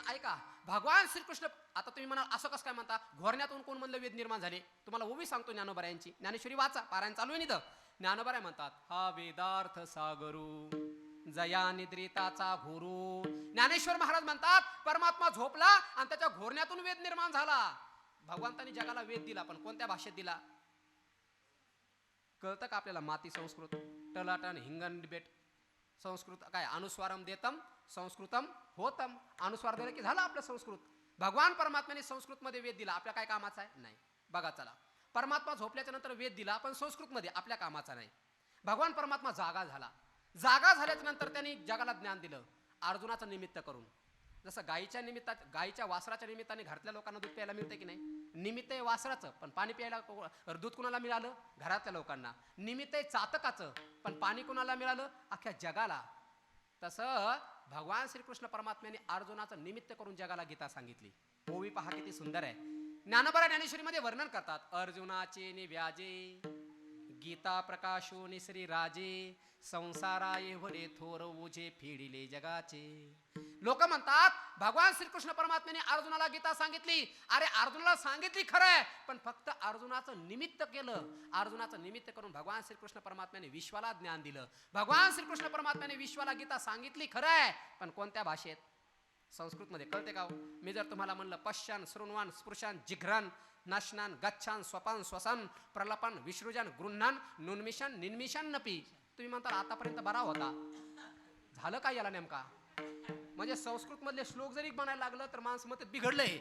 पण ऐका भगवान श्रीकृष्ण आता तुम्ही म्हणाल असं कसं काय म्हणता? घोरण्यातून कोण म्हणलं वेद निर्माण झाले? तुम्हाला ओवी सांगतो ज्ञानोबऱ्यांची ज्ञानेश्वरी वाचा पारायण चालू आहे निधं ज्ञानोबऱ्या म्हणतात हा वेदार्थ सागरू जया निद्रिताचा घोरू. ज्ञानेश्वर महाराज म्हणतात परमात्मा झोपला आणि त्याच्या घोरण्यातून वेद निर्माण झाला. भगवंतांनी जगाला वेद दिला पण कोणत्या भाषेत दिला? कळतं का आपल्याला माती संस्कृत? टलाटन हिंगण बेट संस्कृत काय अनुस्वारम देतम संस्कृतम होतम. अनुस्वार दिलं की झालं आपलं संस्कृत. भगवान परमात्म्याने संस्कृतमध्ये वेद दिला. आपल्या काय कामाचा आहे? नाही. बघा चला. परमात्मा झोपल्याच्या नंतर वेद दिला. पण संस्कृतमध्ये आपल्या कामाचा नाही. भगवान परमात्मा जागा झाला. जागा झाल्याच्यानंतर त्यांनी जगाला ज्ञान दिलं. अर्जुनाचं निमित्त करून. जसं गायीच्या निमित्तात गायीच्या वासराच्या निमित्ताने घरातल्या लोकांना दूध प्यायला मिळतं की नाही? निमित्त आहे वासराचं पण पाणी प्यायला दूध कुणाला मिळालं? घरातल्या लोकांना. निमित्त आहे चातकाचं पण पाणी कुणाला मिळालं? अख्ख्या जगाला. तसं भगवान श्रीकृष्ण परमात्म्याने अर्जुनाचं निमित्त करून जगाला गीता सांगितली. ओवी पहा किती सुंदर आहे. ज्ञानबरा ज्ञानेश्वरीमध्ये वर्णन करतात अर्जुनाचे निव्याजे गीता प्रकाशो निश्री राजे संसारा वरे थोर ओझे फिडिले जगाचे लोक म्हणतात भगवान श्रीकृष्ण परमात्म्याने अर्जुनाला गीता सांगितली. अरे अर्जुनाला सांगितली खरं आहे पण फक्त अर्जुनाचं निमित्त केलं. अर्जुनाचं निमित्त करून भगवान श्रीकृष्ण परमात्म्याने विश्वाला ज्ञान दिलं. भगवान श्रीकृष्ण परमात्म्याने विश्वाला गीता सांगितली खरं आहे पण कोणत्या भाषेत? संस्कृतमध्ये कळते का हो? मी जर तुम्हाला म्हणलं पश्चान शृण्वान स्पृशान जिघ्रान नाशनान गच्छान स्वपान स्वसन प्रलपन विसृजन गृह्णान नुन्मिशन निन्मिशन नपी. तुम्ही म्हणता आतापर्यंत बरा होता. झालं काय याला नेमका? म्हणजे संस्कृत मधले श्लोक जरी म्हणायला लागलं तर माणसं मत बिघडलंय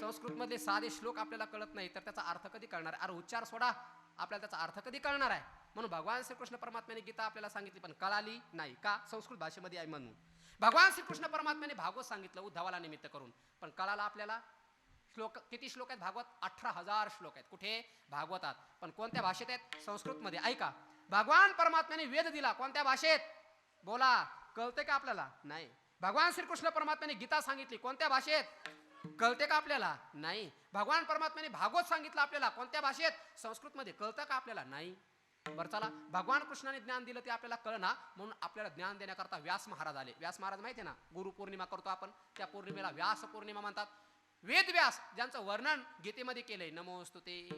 संस्कृत मधले साधे श्लोक आपल्याला कळत नाही तर त्याचा अर्थ कधी कळणार? अरे उच्चार सोडा. आपल्याला त्याचा अर्थ कधी कळणार आहे? म्हणून भगवान श्रीकृष्ण परमात्म्याने गीता आपल्याला सांगितली पण कळाली नाही का? संस्कृत भाषेमध्ये आहे म्हणून. भगवान श्रीकृष्ण परमात्म्याने भागवत सांगितलं उद्धवाला निमित्त करून. पण कळाला आपल्याला? श्लोक किती श्लोक आहेत भागवत? अठरा हजार श्लोक आहेत. कुठे? भागवतात. पण कोणत्या भाषेत आहेत? संस्कृतमध्ये. ऐका. भगवान परमात्म्याने वेद दिला. कोणत्या भाषेत? बोला. कळते का आपल्याला? नाही. भगवान श्रीकृष्ण परमात्म्याने गीता सांगितली. कोणत्या भाषेत? कळते का आपल्याला? नाही. भगवान परमात्म्याने भागवत सांगितलं आपल्याला. कोणत्या भाषेत? संस्कृतमध्ये. कळतं का आपल्याला? नाही. बरं चला. भगवान कृष्णाने ज्ञान दिलं ते आपल्याला कळना. म्हणून आपल्याला ज्ञान देण्याकरता व्यास महाराज आले. व्यास महाराज माहिती आहे ना? गुरु पौर्णिमा करतो आपण. त्या पौर्णिमेला व्यास पौर्णिमा म्हणतात. वेद व्यास ज्यांचं वर्णन गीतेमध्ये केलंय. नमोस्तुते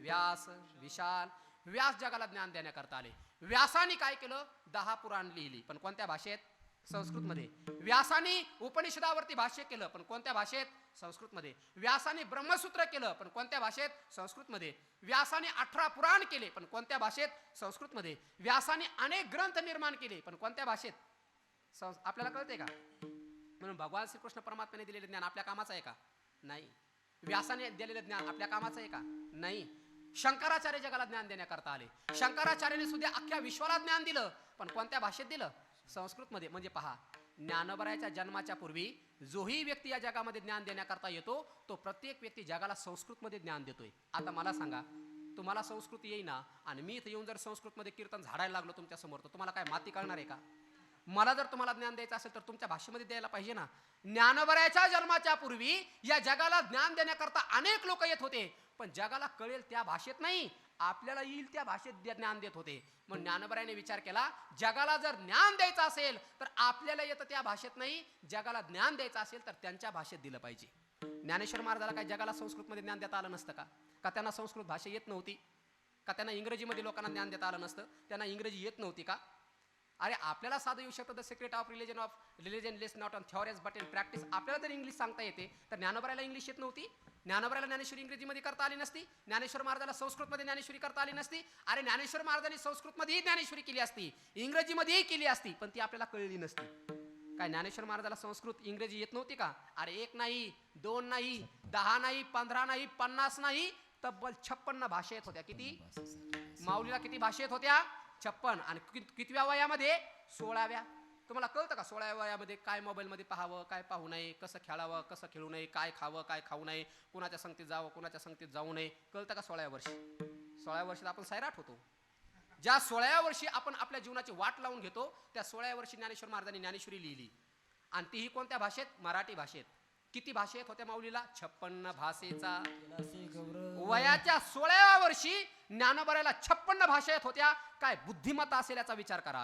व्यास विशाल. व्यास जगाला ज्ञान देण्याकरता आले. व्यासाने काय केलं? दहा पुराण लिहिली. पण कोणत्या भाषेत? संस्कृतमध्ये. व्यासाने उपनिषदावरती भाष्य केलं पण कोणत्या भाषेत? संस्कृतमध्ये. व्यासाने ब्रह्मसूत्र केलं पण कोणत्या भाषेत? संस्कृतमध्ये. व्यासाने अठरा पुराण केले पण कोणत्या भाषेत? संस्कृतमध्ये. व्यासाने अनेक ग्रंथ निर्माण केले पण कोणत्या भाषेत? संस आपल्याला कळते का? म्हणून भगवान श्रीकृष्ण परमात्म्याने दिलेले ज्ञान आपल्या कामाचं आहे का? नाही. व्यासाने दिलेलं ज्ञान आपल्या कामाचं आहे का? नाही. शंकराचार्य जगाला ज्ञान देण्याकरता आले. शंकराचार्याने सुद्धा अख्ख्या विश्वाला ज्ञान दिलं पण कोणत्या भाषेत दिलं? संस्कृतमध्ये. म्हणजे पहा ज्ञानोबरायाच्या जन्माच्या पूर्वी जोही व्यक्ती या जगामध्ये ज्ञान देण्याकरता येतो तो प्रत्येक व्यक्ती जगाला संस्कृतमध्ये ज्ञान देतोय. आता मला सांगा तुम्हाला संस्कृत येईना आणि मी इथं येऊन जर संस्कृतमध्ये कीर्तन झाडायला लागलो तुमच्यासमोर तर तुम्हाला काय माती कळणार आहे का? मला जर तुम्हाला ज्ञान द्यायचं असेल तर तुमच्या भाषेमध्ये द्यायला पाहिजे ना. ज्ञानोबरायाच्या जन्माच्या पूर्वी या जगाला ज्ञान देण्याकरता अनेक लोक येत होते पण जगाला कळेल त्या भाषेत नाही. आपल्याला येईल त्या भाषेत ज्ञान देत होते. मग ज्ञानोबरायाने विचार केला जगाला जर ज्ञान द्यायचं असेल तर आपल्याला येतं त्या भाषेत नाही. जगाला ज्ञान द्यायचं असेल तर त्यांच्या भाषेत दिलं पाहिजे. ज्ञानेश्वर महाराजाला काय जगाला संस्कृतमध्ये ज्ञान देता आलं नसतं का? का त्यांना संस्कृत भाषा येत नव्हती? का त्यांना इंग्रजीमध्ये लोकांना ज्ञान देता आलं नसतं? त्यांना इंग्रजी येत नव्हती का? अरे आपल्याला साधं येऊ शकतं the secret of religion of religion lies not on theories but in practice आपल्याला जर इंग्लिश सांगता येते. तर ज्ञानोबरायला इंग्लिश येत नव्हती? ज्ञानोबराला ज्ञानेश्वरी इंग्रजीमध्ये करता आली नसती ज्ञानेश्वर महाराजाला संस्कृतमध्ये ज्ञानेश्वरी करता आली नसती अरे ज्ञानेश्वर महाराजांनी संस्कृतमध्येही ज्ञानेश्वरी केली असती इंग्रजीमध्येही केली असती पण ती आपल्याला कळली नसती. काय ज्ञानेश्वर महाराजाला संस्कृत इंग्रजी येत नव्हती का? अरे एक नाही दोन नाही दहा नाही पंधरा नाही पन्नास नाही तब्बल छप्पन्न भाषा येत होत्या. किती? माऊलीला किती भाषा येत होत्या? छप्पन. आणि कितव्या वयामध्ये? सोळाव्या. तुम्हाला कळतं का सोळाव्या वयामध्ये काय मोबाईलमध्ये पाहावं काय पाहू नये कसं खेळावं कसं खेळू नये काय खावं काय खाऊ नये कुणाच्या संगतीत जावं कुणाच्या संगतीत जाऊ नये कळतं का सोळाव्या वर्षी? सोळाव्या वर्षात आपण सैराट होतो. ज्या सोळाव्या वर्षी आपण आपल्या जीवनाची वाट लावून घेतो त्या सोळाव्या वर्षी ज्ञानेश्वर महाराजांनी ज्ञानेश्वरी लिहिली. आणि तीही कोणत्या भाषेत? मराठी भाषेत. किती भाषेत होत्या माऊलीला? छप्पन्न भाषेचा. वयाच्या सोळाव्या वर्षी ज्ञानोबरायला छप्पन्न भाषा येत होत्या. काय बुद्धिमत्ता असेल याचा विचार करा.